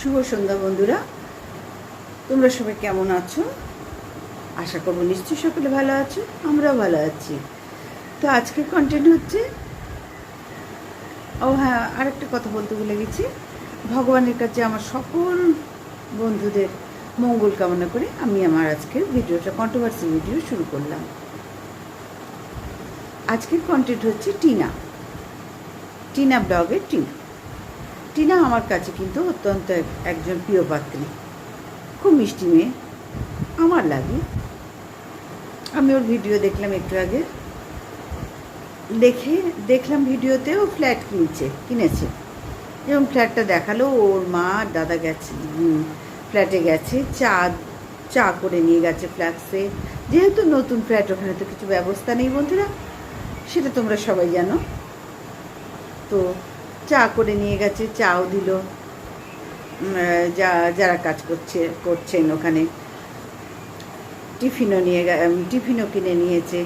শুভ সন্ধ্যা বন্ধুরা। তোমরা সবাই কেমন আছো? আশা করব নিশ্চয়ই সকলে ভালো আছো, আমরাও ভালো আছি। তো আজকের কন্টেন্ট হচ্ছে, ও হ্যাঁ আরেকটা কথা বলতে ভুলে গেছি। ভগবানের কাছে আমার সকল বন্ধুদের মঙ্গল কামনা করে আমি আমার আজকের ভিডিওটা কন্ট্রোভার্সি ভিডিও শুরু করলাম। আজকের কন্টেন্ট হচ্ছে টিনা। টিনা ব্লগের টিনা। টিনা আমার কাছে কিন্তু অত্যন্ত এক- একজন প্রিয় পাত্রী। খুব মিষ্টি মেয়ে। আমার লাগে। আমি ওর ভিডিও দেখলাম একটু আগে। দেখে, দেখলাম ভিডিওতে ও ফ্ল্যাট কিনছে, কিনেছে। এবং ফ্ল্যাটটা দেখাল, ওর মা আর দাদা গেছে ফ্ল্যাটে গেছে, চা চা করে নিয়ে গেছে ফ্ল্যাক্সে। যেহেতু নতুন ফ্ল্যাট, ওখানে তো কিছু ব্যবস্থা নেই বন্ধুরা, সেটা তোমরা সবাই জানো। তো চা করে নিয়ে গেছে, চাও দিল। যা, যারা কাজ করছে, করছেন ওখানে। টিফিনও নিয়ে টিফিনও কিনে নিয়েছে।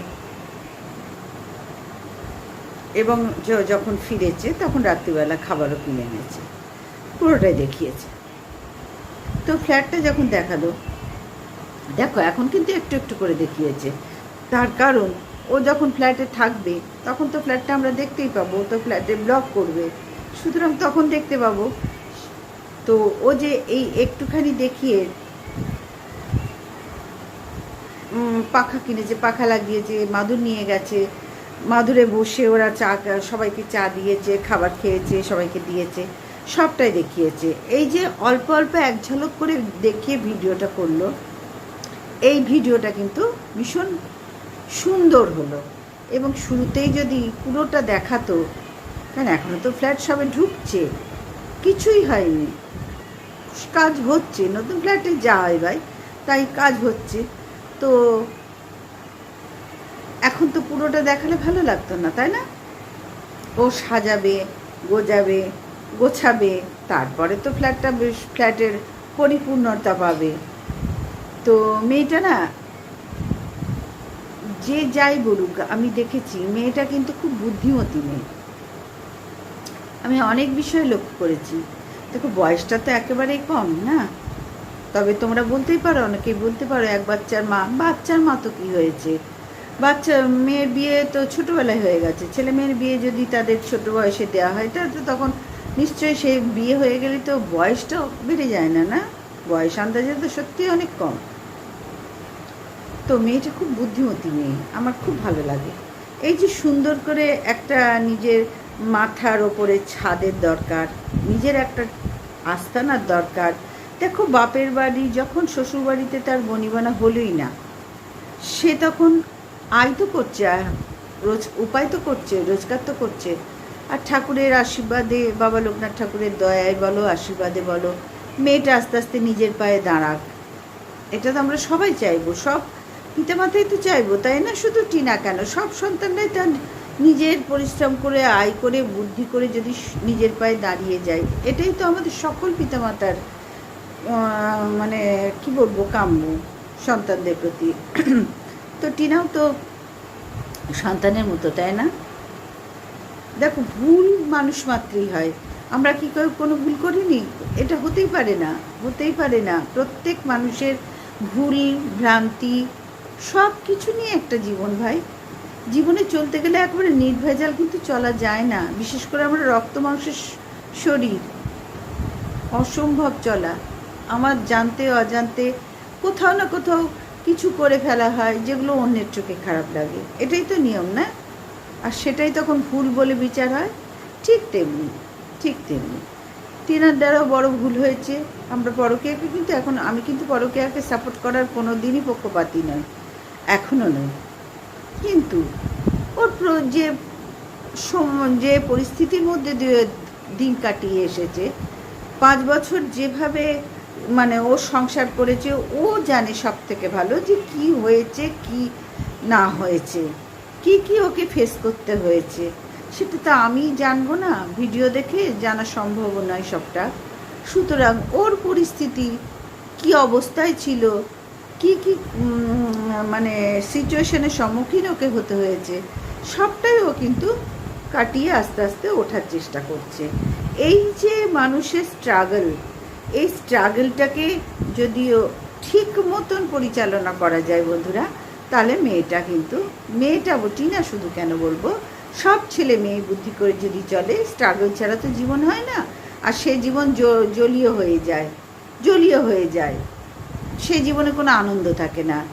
এবং যখন ফিরেছে, তখন রাত্রিবেলা খাবারও কিনে এনেছে। পুরোটাই দেখিয়েছে। তো ফ্ল্যাটটা যখন দেখাল, দেখো, এখন কিন্তু একটু একটু করে দেখিয়েছে। তার কারণ, ও যখন ফ্ল্যাটে থাকবে, তখন তো ফ্ল্যাটটা আমরা দেখতেই পাবো। তো ফ্ল্যাটে ব্লক করবে। সুতরাং তখন দেখতে পাবো। তো ও যে এই একটুখানি দেখিয়ে পাখা কিনেছে, পাখা লাগিয়েছে, মাদুর নিয়ে গেছে। মাদুরে বসে ওরা চা, সবাইকে চা দিয়েছে, খাবার খেয়েছে, সবাইকে দিয়েছে, সবটাই দেখিয়েছে। এই যে অল্প অল্প এক ঝলক করে দেখিয়ে ভিডিওটা করল, এই ভিডিওটা কিন্তু ভীষণ সুন্দর হলো। এবং শুরুতেই যদি পুরোটা দেখাতো কেন এখনও তো ফ্ল্যাট সবে ঢুকছে। কিছুই হয়নি। কাজ হচ্ছে, নতুন ফ্ল্যাটে যাওয়াই ভাই, তাই কাজ হচ্ছে। তো এখন তো পুরোটা দেখালে ভালো লাগতো না, তাই না? ও সাজাবে, গোজাবে, গোছাবে, তারপরে তো ফ্ল্যাটটা বেশ, ফ্ল্যাটের পরিপূর্ণতা পাবে। তো মেয়েটা না, যে যাই বলুক, আমি দেখেছি, মেয়েটা কিন্তু খুব বুদ্ধিমতী মেয়ে। আমি অনেক বিষয় লক্ষ্য করেছি। দেখো, বয়সটা তো একেবারেই কম, না? তবে তোমরা বলতেই পারো, অনেকেই বলতে পারো, এক বাচ্চার মা বাচ্চার মা তো কী হয়েছে? বাচ্চা, মেয়ের বিয়ে তো ছোটোবেলায় হয়ে গেছে। ছেলে মেয়ের বিয়ে যদি তাদের ছোট বয়সে দেওয়া হয় তা তো তখন নিশ্চয়ই সেই বিয়ে হয়ে গেলে তো বয়সটা বেড়ে যায় না না? বয়স আন্দাজে তো সত্যিই অনেক কম। তো মেয়েটা খুব বুদ্ধিমতী মেয়ে, আমার খুব ভালো লাগে। এই যে সুন্দর করে একটা নিজের মাথার ওপরে ছাদের দরকার, নিজের একটা আস্তানার দরকার। দেখো বাপের বাড়ি যখন শ্বশুর বাড়িতে তার বনিবানা হলোই না, সে তখন আয় তো করছে রোজ উপায় তো করছে, রোজগার তো করছে। আর ঠাকুরের আশীর্বাদে, বাবা লোকনাথ ঠাকুরের দয়ায় বলো, আশীর্বাদে বলো, মেয়েটা আস্তে আস্তে নিজের পায়ে দাঁড়াক। এটা তো আমরা সবাই চাইব, সব পিতামাতাই তো চাইব, তাই না? শুধু টিনা কেন? সব সন্তানরাই তার নিজের পরিশ্রম করে, আয় করে, বুদ্ধি করে যদি নিজের পায়ে দাঁড়িয়ে যায় এটাই তো আমাদের সকল পিতামাতার মানে কি বলব, কাম্য সন্তানদের প্রতি। তো টিনাও তো সন্তানের মতো, তাই না? দেখো, ভুল মানুষ মাত্রই হয়। আমরা কি কোনো ভুল করিনি? এটা হতেই পারে না, হতেই পারে না। প্রত্যেক মানুষের ভুল, ভ্রান্তি সব কিছু নিয়ে একটা জীবন ভাই। জীবনে চলতে গেলে একবারে নির্ভেজাল কিন্তু চলা যায় না। বিশেষ করে আমরা রক্ত মাংসের শরীর। অসম্ভব চলা। আমার জানতে অজান্তে কোথাও না কোথাও কিছু করে ফেলা হয় যেগুলো অন্যের চোখে খারাপ লাগে। এটাই তো নিয়ম, না? আর সেটাই তখন ভুল বলে বিচার হয়। ঠিক তেমনি ঠিক তেমনি। তিনার দ্বারাও বড় ভুল হয়েছে। আমরা পরকীয়াকে কিন্তু এখন আমি কিন্তু পরকীয়াকে সাপোর্ট করার কোনো দিনই পক্ষপাতী নয় এখনও নয় কিন্তু ওর যে যে পরিস্থিতির মধ্যে দিয়ে দিন কাটিয়ে এসেছে, পাঁচ বছর যেভাবে মানে ও সংসার করেছে, ও জানে সব থেকে ভালো যে কি হয়েছে, কি না হয়েছে, কি কি ওকে ফেস করতে হয়েছে। সেটা তো আমি জানব না, ভিডিও দেখে জানা সম্ভব নয় সবটা। সুতরাং ওর পরিস্থিতি কি অবস্থায় ছিল কি কি মানে সিচুয়েশনের সম্মুখীন ওকে হতে হয়েছে, সবটাই ও কিন্তু কাটিয়ে আস্তে আস্তে ওঠার চেষ্টা করছে। এই যে মানুষের স্ট্রাগল এই স্ট্রাগলটাকে যদিও ঠিক মতন পরিচালনা করা যায় বন্ধুরা, তাহলে মেয়েটা কিন্তু, মেয়েটা বটি না শুধু কেন বলব, সব ছেলে মেয়ে বুদ্ধি করে যদি চলে স্ট্রাগল ছাড়া তো জীবন হয় না, আর সে জীবন জলীয় হয়ে যায় জলীয় হয়ে যায়। সে জীবনে কোনো আনন্দ থাকে না।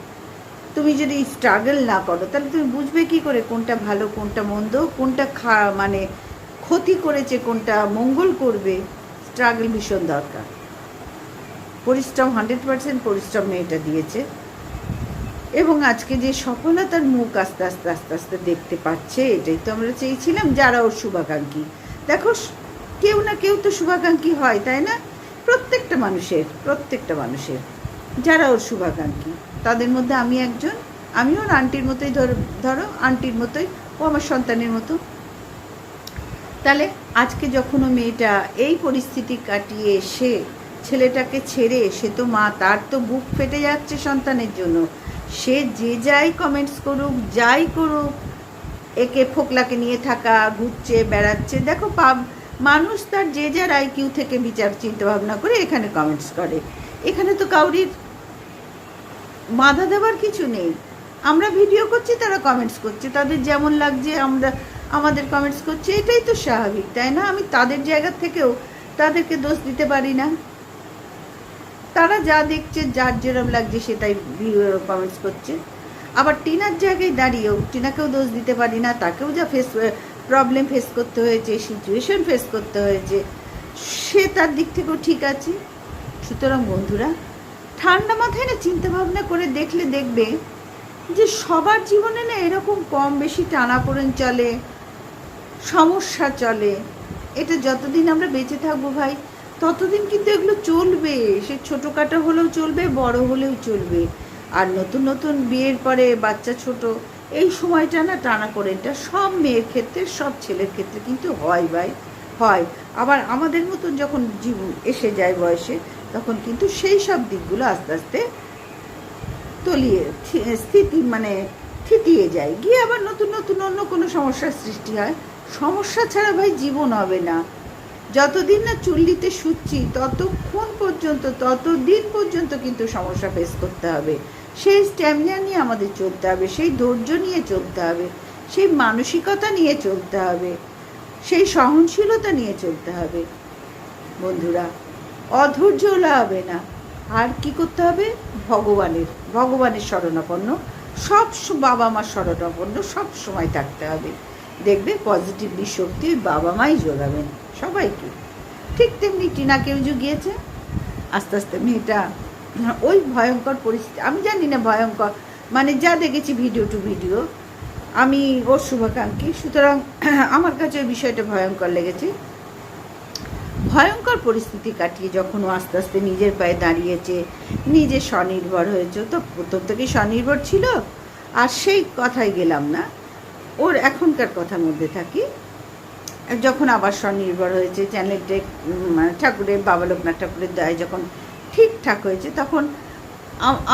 তুমি যদি স্ট্রাগল না করো, তাহলে তুমি বুঝবে কি করে কোনটা ভালো, কোনটা মন্দ, কোনটা খা মানে ক্ষতি করেছে, কোনটা মঙ্গল করবে। স্ট্রাগল ভীষণ দরকার। পরিশ্রম হান্ড্রেড পার্সেন্ট পরিশ্রম মেয়েটা দিয়েছে। এবং আজকে যে সফলতার মুখ আস্তে আস্তে আস্তে আস্তে দেখতে পাচ্ছে, এটাই তো আমরা চেয়েছিলাম, যারা ওর শুভাকাঙ্ক্ষী। দেখো, কেউ না কেউ তো শুভাকাঙ্ক্ষী হয়, তাই না? প্রত্যেকটা মানুষের প্রত্যেকটা মানুষের। যারা ওর শুভাকাঙ্ক্ষী, তাদের মধ্যে আমি একজন। আমিও ওর আন্টির মতোই ধরো ধরো, আন্টির মতোই, ও আমার সন্তানের মতো। তাহলে আজকে যখন ও মেয়েটা এই পরিস্থিতি কাটিয়ে এসে ছেলেটাকে ছেড়ে, সে তো মা, তার তো বুক ফেটে যাচ্ছে সন্তানের জন্য। সে যে যাই কমেন্টস করুক, যাই করুক, একে ফোকলাকে নিয়ে থাকা, ঘুরছে, বেড়াচ্ছে, দেখো পাব, মানুষ তার যে যার আইকিউ থেকে বিচার চিন্তা ভাবনা করে এখানে কমেন্টস করে। এখানে তো কাউরির বাধা দেওয়ার কিছু নেই। আমরা ভিডিও করছি, তারা কমেন্টস করছে। তাদের যেমন লাগছে, আমরা, আমাদের কমেন্টস করছে, এটাই তো স্বাভাবিক, তাই না? আমি তাদের জায়গা থেকেও তাদেরকে দোষ দিতে পারি না। তারা যা দেখছে, যার যেরম লাগছে, সেটাই কমেন্টস করছে। আবার টিনার জায়গায় দাঁড়িয়েও টিনাকেও দোষ দিতে পারি না, তাকেও যা ফেস প্রবলেম ফেস করতে হয়েছে সিচুয়েশন ফেস করতে হয়েছে, সে তার দিক থেকেও ঠিক আছে। সুতরাং বন্ধুরা ঠান্ডা মাথায় না চিন্তা ভাবনা করে দেখলে দেখবে যে সবার জীবনে না এরকম কম বেশি টানা টানাপোড়েন চলে, সমস্যা চলে। এটা যতদিন আমরা বেঁচে থাকব ভাই, ততদিন কিন্তু এগুলো চলবে। সে ছোটোখাটো হলেও চলবে, বড় হলেও চলবে। আর নতুন নতুন বিয়ের পরে বাচ্চা ছোট, এই সময়টা না টানা করেনটা সব মেয়ের ক্ষেত্রে, সব ছেলের ক্ষেত্রে কিন্তু হয় ভাই, হয়। আবার আমাদের মতন যখন জীবন এসে যায় বয়সে তখন কিন্তু সেই সব দিকগুলো আস্তে আস্তে তলিয়ে স্থিতি মানে থিতিয়ে যায়। গিয়ে আবার নতুন নতুন অন্য কোনো সমস্যার সৃষ্টি হয়। সমস্যা ছাড়া ভাই জীবন হবে না। যতদিন না চুল্লিতে শুচ্ছি, ততক্ষণ পর্যন্ত, ততদিন পর্যন্ত কিন্তু সমস্যা ফেস করতে হবে। সেই স্ট্যামিনা নিয়ে আমাদের চলতে হবে, সেই ধৈর্য নিয়ে চলতে হবে, সেই মানসিকতা নিয়ে চলতে হবে, সেই সহনশীলতা নিয়ে চলতে হবে। বন্ধুরা অধৈর্য হলে হবে না। আর কি করতে হবে? ভগবানের ভগবানের শরণাপন্ন। সব বাবা মার শরণাপন্ন সব সময় থাকতে হবে। দেখবে পজিটিভলি শক্তি ওই বাবা মাই যোগাবেন সবাইকে। ঠিক তেমনি টিনাকেও জুগিয়েছে আস্তে আস্তে মেয়েটা, ওই ভয়ঙ্কর পরিস্থিতি, আমি জানি না ভয়ঙ্কর মানে যা দেখেছি ভিডিও টু ভিডিও আমি ওর শুভাকাঙ্ক্ষী। সুতরাং আমার কাছে ওই বিষয়টা ভয়ঙ্কর লেগেছে। ভয়ঙ্কর পরিস্থিতি কাটিয়ে যখন ও আস্তে আস্তে নিজের পায়ে দাঁড়িয়েছে, নিজে স্বনির্ভর হয়েছে তো প্রথম থেকেই স্বনির্ভর ছিল, আর সেই কথায় গেলাম না। ওর এখনকার কথার মধ্যে থাকি। যখন আবার স্বনির্ভর হয়েছে চ্যানেলটে ঠাকুরের, বাবা লোকনাথ ঠাকুরের দয় যখন ঠিকঠাক হয়েছে, তখন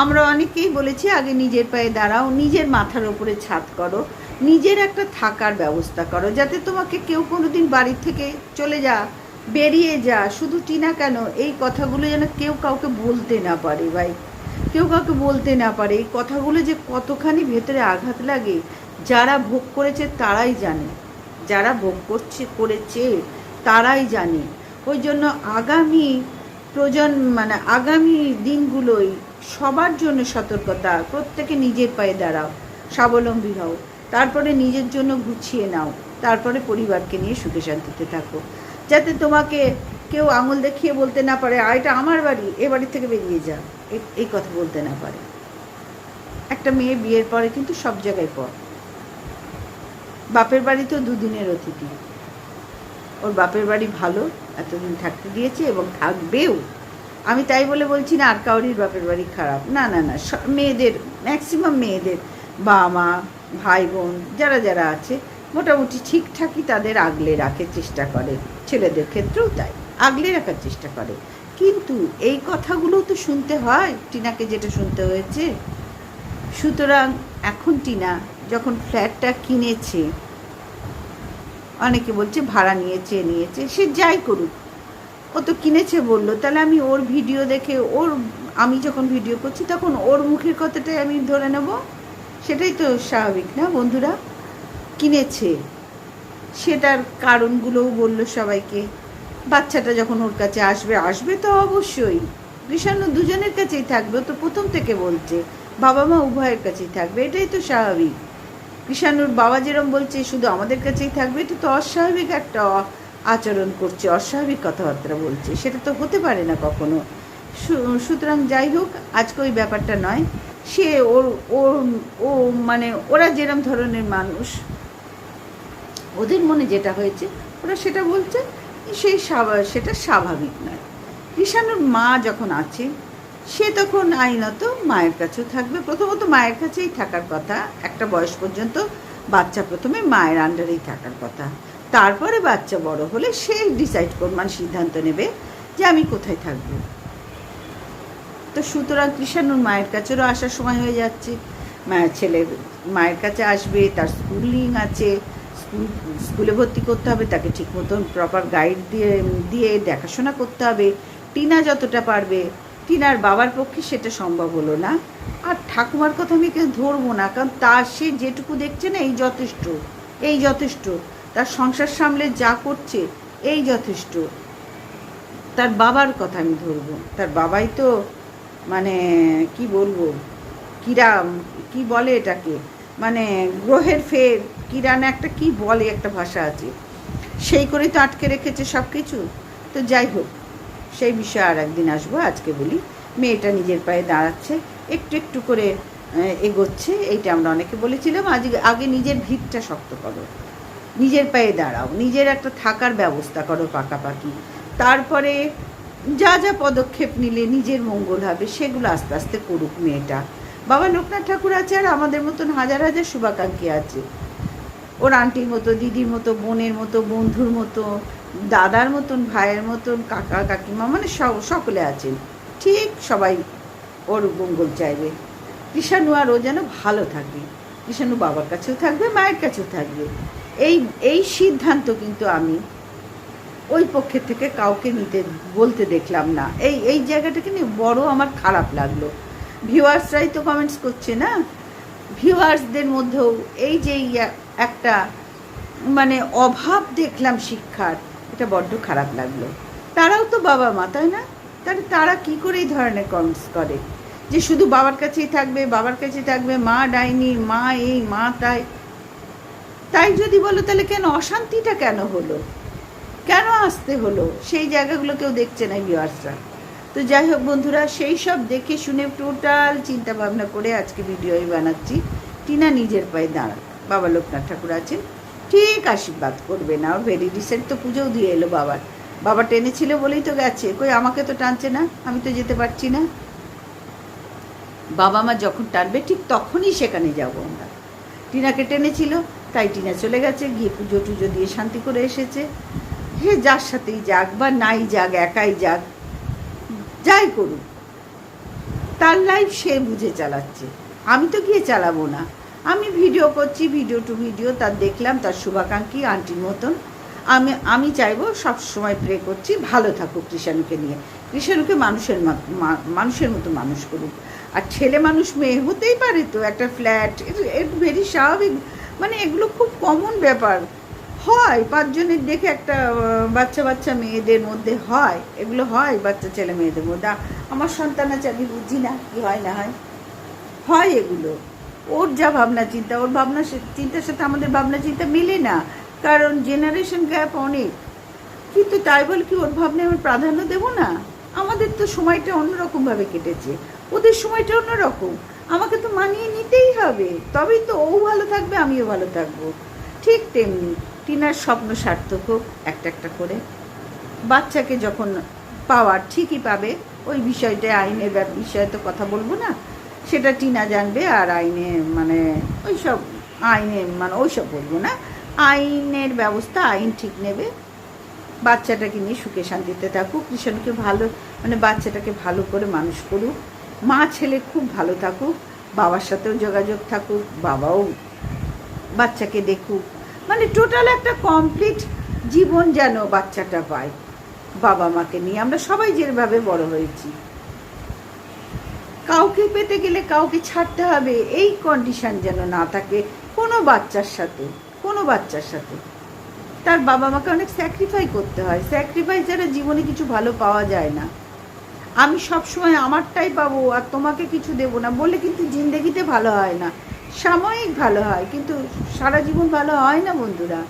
আমরা অনেকেই বলেছি, আগে নিজের পায়ে দাঁড়াও, নিজের মাথার ওপরে ছাদ করো, নিজের একটা থাকার ব্যবস্থা করো, যাতে তোমাকে কেউ কোনোদিন বাড়ি থেকে চলে যা বেরিয়ে যা, শুধু টিনা কেন? এই কথাগুলো যেন কেউ কাউকে বলতে না পারে, ভাই। কেউ কাউকে বলতে না পারে। এই কথাগুলো যে কতখানি ভেতরে আঘাত লাগে, যারা ভোগ করেছে তারাই জানে। যারা ভোগ করছে, করেছে তারাই জানে। ওই জন্য আগামী প্রজন্ম মানে আগামী দিনগুলোই সবার জন্য সতর্কতা, প্রত্যেকে নিজের পায়ে দাঁড়াও, স্বাবলম্বী হও। তারপরে নিজের জন্য গুছিয়ে নাও। তারপরে পরিবারকে নিয়ে সুখে শান্তিতে থাকো। যাতে তোমাকে কেউ আঙুল দেখিয়ে বলতে না পারে, আর এটা আমার বাড়ি, এ বাড়ি থেকে বেরিয়ে যা। এই কথা বলতে না পারে। একটা মেয়ে বিয়ের পরে কিন্তু সব জায়গায় পর। বাপের বাড়ি তো দুদিনের অতিথি। ওর বাপের বাড়ি ভালো, এতদিন থাকতে দিয়েছে এবং থাকবেও। আমি তাই বলে বলছি না, আর কাউরির বাপের বাড়ি খারাপ। না না না মেয়েদের, ম্যাক্সিমাম মেয়েদের বাবা মা ভাই বোন যারা যারা আছে, মোটামুটি ঠিকঠাকই তাদের আগলে রাখে, চেষ্টা করে। ছেলেদের ক্ষেত্রেও তাই। আগলে রাখার চেষ্টা করে। কিন্তু এই কথাগুলো তো শুনতে হয়, টিনাকে যেটা শুনতে হয়েছে। সুতরাং এখন টিনা যখন ফ্ল্যাটটা কিনেছে, অনেকে বলছে ভাড়া নিয়েছে নিয়েছে, সে যাই করুক। ও তো কিনেছে বলল, তাহলে আমি ওর ভিডিও দেখে, ওর, আমি যখন ভিডিও করছি তখন ওর মুখের কথাটাই আমি ধরে নেব? সেটাই তো স্বাভাবিক না বন্ধুরা? কিনেছে। সেটার কারণগুলোও বলল সবাইকে। বাচ্চাটা যখন ওর কাছে আসবে আসবে তো অবশ্যই। কৃষাণু দুজনের কাছেই থাকবে তো প্রথম থেকে বলছে। বাবা মা উভয়ের কাছেই থাকবে, এটাই তো স্বাভাবিক। কৃষাণুর বাবা যেরম বলছে, শুধু আমাদের কাছেই থাকবে, এটা তো অস্বাভাবিক একটা আচরণ করছে, অস্বাভাবিক কথাবার্তা বলছে। সেটা তো হতে পারে না কখনো। সুতরাং যাই হোক, আজকে ওই ব্যাপারটা নয়। সে ওর ও মানে ওরা যেরম ধরনের মানুষ ওদের মনে যেটা হয়েছে, ওরা সেটা বলছে, সেই সেটা স্বাভাবিক নয়। কৃষাণুর মা যখন আছে, সে তখন আইনত মায়ের কাছেও থাকবে। প্রথমত মায়ের কাছেই থাকার কথা, একটা বয়স পর্যন্ত বাচ্চা প্রথমে মায়ের আন্ডারেই থাকার কথা। তারপরে বাচ্চা বড় হলে সে ডিসাইড কর মানে সিদ্ধান্ত নেবে যে আমি কোথায় থাকব। তো সুতরাং কৃষাণুর মায়ের কাছেরও আসার সময় হয়ে যাচ্ছে। মায়ের ছেলে মায়ের কাছে আসবে, তার স্কুলিং আছে স্কুল, স্কুলে ভর্তি করতে হবে, তাকে ঠিক মতন প্রপার গাইড দিয়ে দিয়ে দেখাশোনা করতে হবে। টিনা যতটা পারবে, টিনার বাবার পক্ষে সেটা সম্ভব হলো না। আর ঠাকুমার কথা আমি কেউ ধরবো না, কারণ তার সে যেটুকু দেখছে না, এই যথেষ্ট এই যথেষ্ট। তার সংসার সামলে যা করছে, এই যথেষ্ট। তার বাবার কথা আমি ধরবো। তার বাবাই তো মানে কি বলব, কিরাম, কি বলে এটাকে? মানে গ্রহের ফের কিরান একটা কি বলে একটা ভাষা আছে। সেই করেই তো আটকে রেখেছে সব কিছু তো যাই হোক, সেই বিষয়ে আর একদিন আসব, আজকে বলি। মেয়েটা নিজের পায়ে দাঁড়াচ্ছে, একটু একটু করে এগোচ্ছে, এইটা আমরা অনেকে বলেছিলাম আজকে আগে নিজের ভিতটা শক্ত করো। নিজের পায়ে দাঁড়াও, নিজের একটা থাকার ব্যবস্থা করো পাকাপাকি। তারপরে যা যা পদক্ষেপ নিলে নিজের মঙ্গল হবে, সেগুলো আস্তে আস্তে করুক মেয়েটা। বাবা লোকনাথ ঠাকুর আছে আর আমাদের মতন হাজার হাজার শুভাকাঙ্ক্ষী আছে। ওর আন্টির মতো, দিদির মতো, বোনের মতো, বন্ধুর মতো, দাদার মতন, ভাইয়ের মতন, কাকা, কাকিমা মানে সকলে আছেন। ঠিক সবাই ওর মঙ্গল চাইবে। কৃষাণু আর ও যেন ভালো থাকে। কৃষাণু বাবার কাছেও থাকবে, মায়ের কাছেও থাকবে। এই এই সিদ্ধান্ত কিন্তু আমি ওই পক্ষের থেকে কাউকে নিতে, বলতে দেখলাম না। এই এই জায়গাটাকে নিয়ে বড় আমার খারাপ লাগল। ভিউয়ার্সরাই তো কমেন্টস করছে না? ভিউয়ার্সদের মধ্যেও এই যে একটা মানে অভাব দেখলাম শিক্ষার, এটা বড্ড খারাপ লাগল। তারাও তো বাবা মা, তাই না? তাহলে তারা কি করে এই ধরনের কমেন্টস করে? যে শুধু বাবার কাছেই থাকবে, বাবার কাছেই থাকবে, মা ডাইনি, মা এই, মা তাই। তাই যদি বলো, তাহলে কেন অশান্তিটা কেন হলো? কেন আসতে হলো? সেই জায়গাগুলো কেউ দেখছে না ভিউয়ার্সরা। তো যাই হোক বন্ধুরা, সেই সব দেখে শুনে টোটাল চিন্তা ভাবনা করে আজকে ভিডিওই বানাচ্ছি। টিনা নিজের পায়ে দাঁড়ান বাবা লোকনাথ ঠাকুর আছেন। ঠিক আশীর্বাদ করবে না, ওর ভেরি রিসেন্ট তো পুজোও দিয়ে এলো বাবার। বাবা টেনেছিল বলেই তো গেছে, কই আমাকে তো টানছে না, আমি তো যেতে পারছি না। বাবা মা যখন টানবে ঠিক তখনই সেখানে যাব আমরা। টিনাকে টেনেছিল তাই টিনা চলে গেছে, গিয়ে পুজো টুজো দিয়ে শান্তি করে এসেছে। হে যার সাথেই যাক, বা নাই যাক, একাই যাক যাই করুক। তার লাইফ সে বুঝে চালাচ্ছে। আমি তো গিয়ে চালাবো না। আমি ভিডিও করছি ভিডিও টু ভিডিও তার দেখলাম, তার শুভাকাঙ্ক্ষী আন্টির মতন। আমি আমি চাইব সবসময় প্রে করছি, ভালো থাকুক কৃষাণুকে নিয়ে। কৃষাণুকে মানুষের মানুষের মতো মানুষ করুক। আর ছেলে মানুষ মেয়ে হতেই পারে তো, একটা ফ্ল্যাট ভেরি স্বাভাবিক। মানে এগুলো খুব কমন ব্যাপার। হয়, পাঁচজনের দেখে একটা বাচ্চা বাচ্চা মেয়েদের মধ্যে হয়, এগুলো হয় বাচ্চা ছেলে মেয়েদের মধ্যে। আমার সন্তান আছে, আমি বুঝি না কি হয়, না হয়। হয় এগুলো। ওর যা ভাবনা, চিন্তা, ওর ভাবনা চিন্তার সাথে আমাদের ভাবনা, চিন্তা মিলে না, কারণ জেনারেশন গ্যাপ অনেক। কিন্তু তাই বলে কি ওর ভাবনায় আমি প্রাধান্য দেব না? আমাদের তো সময়টা অন্যরকমভাবে কেটেছে। ওদের সময়টা অন্যরকম। আমাকে তো মানিয়ে নিতেই হবে। তবেই তো ও ভালো থাকবে, আমিও ভালো থাকব। ঠিক তেমনি টিনার স্বপ্ন সার্থক হোক, একটা একটা করে। বাচ্চাকে যখন পাওয়ার ঠিকই পাবে, ওই বিষয়টা আইনের বিষয়ে তো কথা বলব না, সেটা টিনা জানবে আর আইনে মানে ওই সব আইনে মানে ওই সব বলব না। আইনের ব্যবস্থা, আইন ঠিক নেবে। বাচ্চাটাকে নিয়ে সুখে শান্তিতে থাকুক, কৃষণকে ভালো মানে বাচ্চাটাকে ভালো করে মানুষ করুক। মা ছেলে খুব ভালো থাকুক, বাবার সাথেও যোগাযোগ থাকুক, বাবাও বাচ্চাকে দেখুক। মানে টোটাল একটা কমপ্লিট জীবন যেন বাচ্চাটা পায়, বাবা মাকে নিয়ে। আমরা সবাই যেভাবে বড় হয়েছি। কাউকে পেতে গেলে কাউকে ছাড়তে হবে, এই কন্ডিশন যেন না থাকে কোনো বাচ্চার সাথে, কোনো বাচ্চার সাথে। তার বাবা মাকে অনেক স্যাক্রিফাই করতে হয়। স্যাক্রিফাই যারা জীবনে কিছু ভালো পাওয়া যায় না। আমি সবসময় আমারটাই পাবো আর তোমাকে কিছু দেবো না। বললে কিন্তু জিন্দেগিতে ভালো হয় না। সাময়িক ভালো হয়, কিন্তু সারা জীবন ভালো হয় না বন্ধুরা।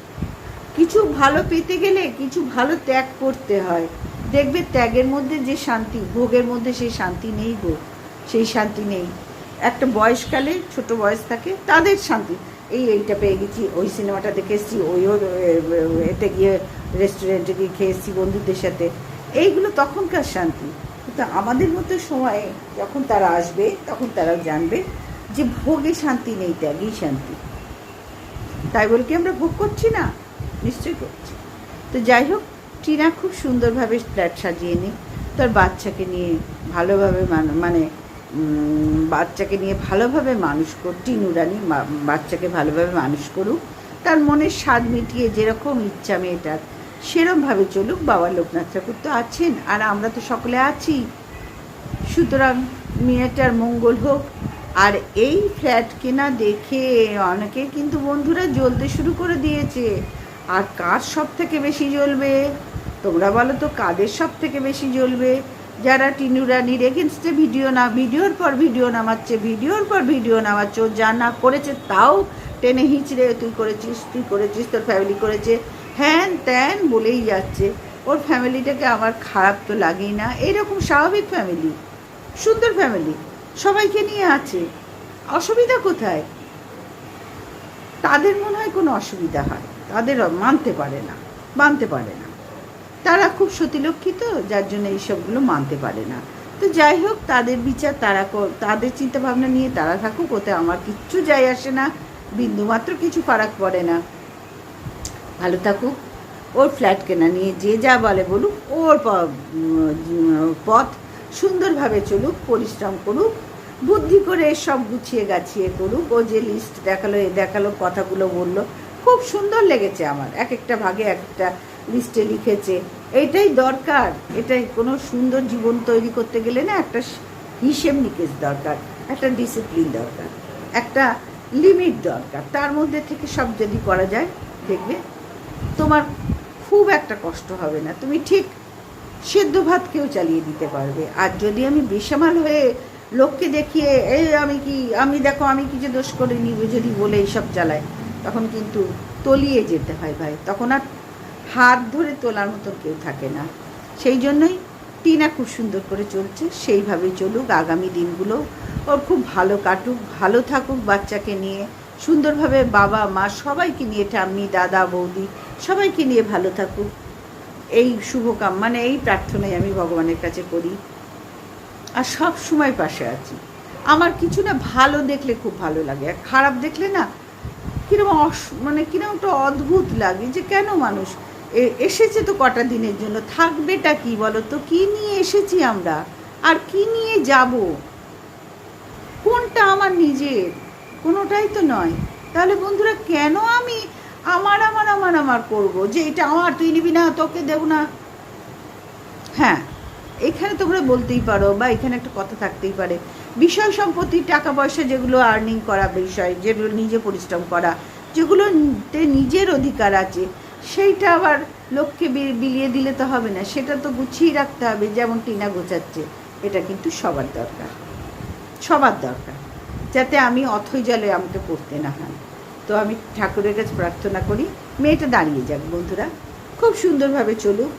কিছু ভালো পেতে গেলে কিছু ভালো ত্যাগ করতে হয়। দেখবে ত্যাগের মধ্যে যে শান্তি, ভোগের মধ্যে সেই শান্তি নেই গো, সেই শান্তি নেই। একটা বয়সকালে ছোট বয়স থাকে, তাদের শান্তি। এই এইটা পেয়ে গেছি, ওই সিনেমাটা দেখে এসেছি ওই ওর এতে গিয়ে রেস্টুরেন্টে গিয়ে খেয়ে এসেছি বন্ধুদের সাথে। এইগুলো তখনকার শান্তি। কিন্তু আমাদের মতো সময়ে যখন তারা আসবে, তখন তারা জানবে যে ভোগে শান্তি নেই, ত্যাগেই শান্তি। তাই বলে কি আমরা ভোগ করছি না? নিশ্চয়ই করছি। তো যাই হোক, টিনা খুব সুন্দরভাবে ফ্ল্যাট সাজিয়ে নিই তার বাচ্চাকে নিয়ে ভালোভাবে মানে বাচ্চাকে নিয়ে ভালোভাবে মানুষ কর, টিনু রানী বাচ্চাকে ভালোভাবে মানুষ করুক। তার মনের স্বাদ মিটিয়ে যেরকম ইচ্ছা মেয়েটার সেরমভাবে চলুক, বাবা লোকনাথ ঠাকুর তো আছেন, আর আমরা তো সকলে আছি। সুতরাং মেয়েটার মঙ্গল হোক আর এই ফ্ল্যাট কেনা দেখে অনেকে কিন্তু বন্ধুরা জ্বলতে শুরু করে দিয়েছে। আর কার সব থেকে বেশি জ্বলবে? তোমরা বলো তো, কাদের সব থেকে বেশি জ্বলবে? যারা টিনু রানির এগেনস্টে ভিডিও না ভিডিওর পর ভিডিও নামাচ্ছে ভিডিওর পর ভিডিও নামাচ্ছে যা না করেছে তাও টেনে হিঁচড়ে, তুই করেছিস তুই করেছিস, তোর ফ্যামিলি করেছে। হ্যান ত্যান বলেই যাচ্ছে। ওর ফ্যামিলিটাকে আমার খারাপ তো লাগেই না। এইরকম স্বাভাবিক ফ্যামিলি সুন্দর ফ্যামিলি সবাইকে নিয়ে আছে। অসুবিধা কোথায়? তাদের মনে হয় কোনো অসুবিধা হয়। তাদের মানতে পারে না, মানতে পারে না। তারা খুব সতীলক্ষিত, যার জন্য এইসবগুলো মানতে পারে না। তো যাই হোক, তাদের বিচার, তারা তাদের চিন্তা ভাবনা নিয়ে তারা থাকুক, ওতে আমার কিচ্ছু যায় আসে না। বিন্দুমাত্র কিছু ফারাক পড়ে না। ভালো থাকুক। ওর ফ্ল্যাট কেনা নিয়ে যে যা বলে বলুক, ওর পথ সুন্দরভাবে চলুক, পরিশ্রম করুক বুদ্ধি করে সব গুছিয়ে গাছিয়ে করুক। ও যে লিস্ট দেখাল, এ দেখাল, কথাগুলো বলল, খুব সুন্দর লেগেছে আমার। এক একটা ভাগে এক একটা লিস্টে লিখেছে। এইটাই দরকার। এটাই কোনো সুন্দর জীবন তৈরি করতে গেলে না একটা হিসেব নিকেশ দরকার, একটা ডিসিপ্লিন দরকার, একটা লিমিট দরকার। তার মধ্যে থেকে সব যদি করা যায়, দেখবে তোমার খুব একটা কষ্ট হবে না। তুমি ঠিক সেদ্ধ ভাত কেউ চালিয়ে দিতে পারবে। আর যদি আমি বেসামাল হয়ে লোককে দেখিয়ে, এই আমি কি, আমি দেখো, আমি কি যে দোষ করিনি যদি বলে এইসব চালায় তখন কিন্তু তলিয়ে যেতে হয় ভাই। তখন আর হাত ধরে তোলার মতন কেউ থাকে না। সেই জন্যই টিনা খুব সুন্দর করে চলছে, সেইভাবেই চলুক, আগামী দিনগুলো ওর খুব ভালো কাটুক, ভালো থাকুক বাচ্চাকে নিয়ে, সুন্দরভাবে বাবা, মা সবাইকে নিয়ে, ঠাম্মি, দাদা, বৌদি সবাইকে নিয়ে ভালো থাকুক। এই শুভকাম মানে এই প্রার্থনাই আমি ভগবানের কাছে করি। আর সব সময় পাশে আছি। আমার কিছু না ভালো দেখলে খুব ভালো লাগে, আর খারাপ দেখলে না কীরকম অস মানে কীরকম একটা অদ্ভুত লাগে যে কেন মানুষ এসেছে তো কটা দিনের জন্য, থাকবেটা কি বলো তো? কি নিয়ে এসেছি আমরা? আর কি নিয়ে যাব? কোনটা আমার নিজের? কোনোটাই তো নয়। তাহলে বন্ধুরা কেন আমি আমার আমার আমার আমার করব? যে এটা আমার, তুই নিবি না, তোকে দেব না? হ্যাঁ। এখানে তোমরা বলতেই পারো বা এখানে একটা কথা থাকতেই পারে। বিষয় সম্পত্তি, টাকা পয়সা যেগুলো আর্নিং করা বিষয়, যেগুলো নিজে পরিশ্রম করা, যেগুলোতে নিজের অধিকার আছে, সেইটা আবার লোককে বিলিয়ে দিলে তো হবে না। সেটা তো গুছিয়ে রাখতে হবে, যেমন টিনা গোছাচ্ছে এটা কিন্তু সবার দরকার। সবার দরকার। যাতে আমি অথই জলে আমাকে পড়তে না হয়। তো আমি ঠাকুরের কাছে প্রার্থনা করি, মেয়েটা দাঁড়িয়ে যাক বন্ধুরা। খুব সুন্দরভাবে চলুক।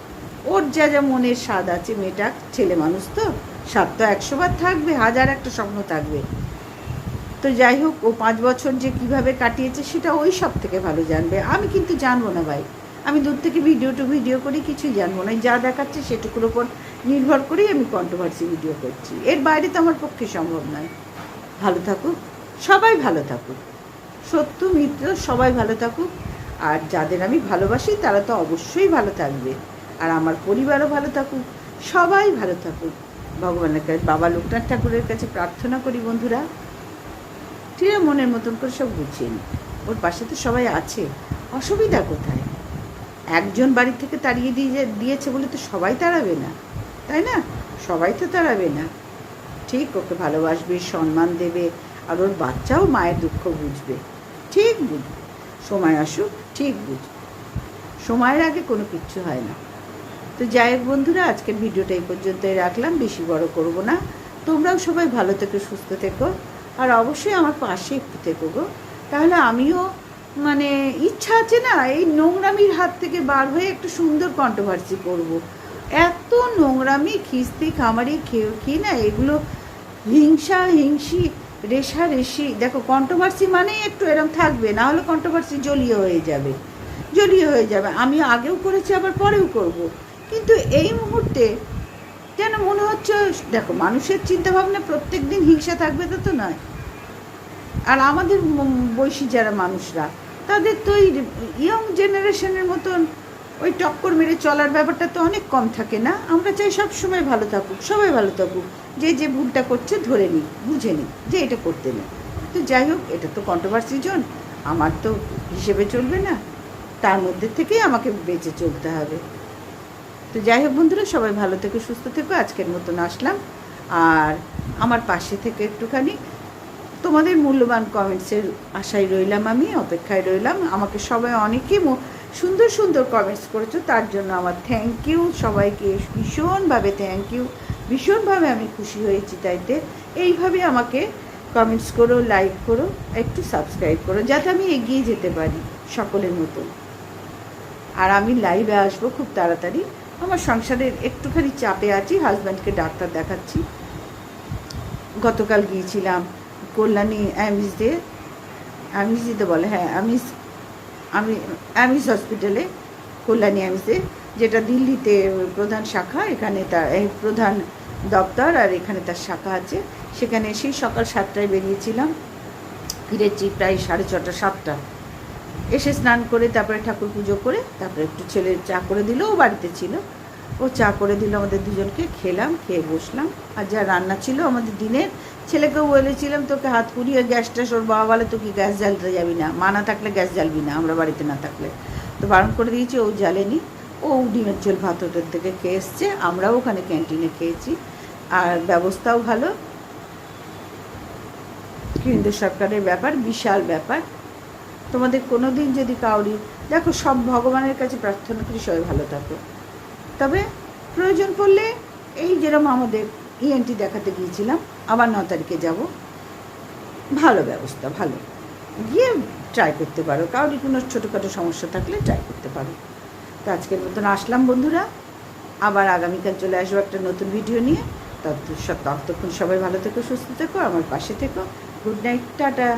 ওর যা যা মনের স্বাদ আছে, মেয়েটা ছেলে মানুষ তো, স্বাদ তো একশোবার থাকবে, হাজার একটা স্বপ্ন থাকবে। তো যাই হোক, ও পাঁচ বছর যে কীভাবে কাটিয়েছে সেটা ওই সব থেকে ভালো জানবে। আমি কিন্তু জানব না ভাই। আমি দূর থেকে ভিডিও টু ভিডিও করি কিছুই জানব না। যা দেখাচ্ছে সেটুকুর ওপর নির্ভর করেই আমি কন্ট্রোভার্সি ভিডিও করছি। এর বাইরে তো আমার পক্ষে সম্ভব নয়। ভালো থাকুক, সবাই ভালো থাকুক। সত্য, মিত্র, সবাই ভালো থাকুক। আর যাদের আমি ভালোবাসি তারা তো অবশ্যই ভালো থাকবে। আর আমার পরিবারও ভালো থাকুক, সবাই ভালো থাকুক। ভগবানের কাছে, বাবা লোকনাথ ঠাকুরের কাছে প্রার্থনা করি বন্ধুরা ঠিক মনের মতন করে সব গুছিয়ে ওর পাশে তো সবাই আছে, অসুবিধা কোথায়? একজন বাড়ি থেকে তাড়িয়ে দিয়ে দিয়েছে বলে তো সবাই তাড়াবে না, তাই না? সবাই তো তাড়াবে না। ঠিক ওকে ভালোবাসবে, সম্মান দেবে, আর ওর বাচ্চাও মায়ের দুঃখ বুঝবে। ঠিক বুঝবে। সময় আসুক, ঠিক বুঝবে। সময়ের আগে কোনো কিচ্ছু হয় না। তো যাই হোক বন্ধুরা, আজকের ভিডিওটা এই পর্যন্তই রাখলাম। বেশি বড় করব না। তোমরাও সবাই ভালো থেকো, সুস্থ থেকো। আর অবশ্যই আমার পাশে একটু থেকো গো। তাহলে আমিও মানে ইচ্ছা আছে না, এই নোংরামির হাত থেকে বার হয়ে একটু সুন্দর কন্ট্রোভার্সি করব। এত নোংরামি, খিস্তি, খামারি খেয়ে কি না, এগুলো হিংসা, হিংসি রেশা রেশি দেখো কন্ট্রোভার্সি মানেই একটু এরম থাকবে, না হলে কন্ট্রোভার্সি জলীয় হয়ে যাবে। জলীয় হয়ে যাবে। আমি আগেও করেছি, আবার পরেও করব। কিন্তু এই মুহূর্তে যেন মনে হচ্ছে, দেখো, মানুষের চিন্তাভাবনা প্রত্যেক দিন হিংসা থাকবে তো তো নয়। আর আমাদের বয়সী যারা মানুষরা, তাদের তো ওই ইয়ং জেনারেশনের মতন ওই টক্কর মেরে চলার ব্যাপারটা তো অনেক কম থাকে না? আমরা চাই সব সময় ভালো থাকুক, সবাই ভালো থাকুক। যে যে ভুলটা করছে ধরে নিই বুঝে নিই যে এটা করতে নেই। তো যাই হোক, এটা তো কন্ট্রোভার্সি জন, আমার তো হিসেবে চলবে না। তার মধ্যে থেকেই আমাকে বেঁচে চলতে হবে। তো যাই হোক বন্ধুরা, সবাই ভালো থেকো, সুস্থ থেকো। আজকের মতন আসলাম। আর আমার পাশে থেকে একটুখানি তোমাদের মূল্যবান কমেন্টসের আশায় রইলাম আমি, অপেক্ষায় রইলাম। আমাকে সবাই অনেকে সুন্দর সুন্দর কমেন্টস করেছ, তার জন্য আমার থ্যাংক ইউ সবাইকে ভীষণভাবে থ্যাংক ইউ ভীষণভাবে আমি খুশি হয়েছি তাইতে এইভাবে আমাকে কমেন্টস করো লাইক করো, একটু সাবস্ক্রাইব করো, যাতে আমি এগিয়ে যেতে পারি সকলের মতন। আর আমি লাইভে আসব খুব তাড়াতাড়ি। আমার সংসারের একটুখানি চাপে আছি হাজব্যান্ডকে ডাক্তার দেখাচ্ছি। গতকাল গিয়েছিলাম কল্যাণী অ্যামিস দিয়ে। অ্যামিস দিতে বলে হ্যাঁ অ্যামিস, আমি, অ্যামিস হসপিটালে, কল্যাণী অ্যামিসে, যেটা দিল্লিতে প্রধান শাখা, এখানে তার প্রধান দপ্তর আর এখানে তার শাখা আছে। সেখানে সেই সকাল সাতটায় বেরিয়েছিলাম। ফিরেছি প্রায় সাড়ে ছটা, সাতটা। এসে স্নান করে তারপরে ঠাকুর পুজো করে তারপরে একটু ছেলে চা করে দিল, ও বাড়িতে ছিল। ও চা করে দিল আমাদের দুজনকে, খেলাম, খেয়ে বসলাম। আর যা রান্না ছিল আমাদের দিনের, ছেলেকেও বলেছিলাম, তোকে হাত পুড়িয়ে গ্যাসটা ওর বাবা বলে তো কি গ্যাস জ্বালতে যাবি না। মা না থাকলে গ্যাস জ্বালবি না, আমরা বাড়িতে না থাকলে। তো বারণ করে দিয়েছি, ও জ্বালেনি। ও ডিমের ঝোল ভাত হোটেল থেকে খেয়ে এসছে, আমরাও ওখানে ক্যান্টিনে খেয়েছি। আর ব্যবস্থাও ভালো। কেন্দ্র সরকারের ব্যাপার, বিশাল ব্যাপার। তোমাদের কোনো দিন যদি কাউরি দেখো সব ভগবানের কাছে প্রার্থনা করি সবাই ভালো থাকো। তবে প্রয়োজন পড়লে এই যেরকম আমাদের ইএনটি দেখাতে গিয়েছিলাম, আবার ন তারিখে যাব। ভালো ব্যবস্থা, ভালো। গিয়ে ট্রাই করতে পারো কাউরি কোনো ছোটোখাটো সমস্যা থাকলে ট্রাই করতে পারো। তো আজকের মতন আসলাম বন্ধুরা, আবার আগামীকাল চলে আসব একটা নতুন ভিডিও নিয়ে। তত ততক্ষণ সবাই ভালো থেকো, সুস্থ থেকো, আমার পাশে থেকো। Good night tata.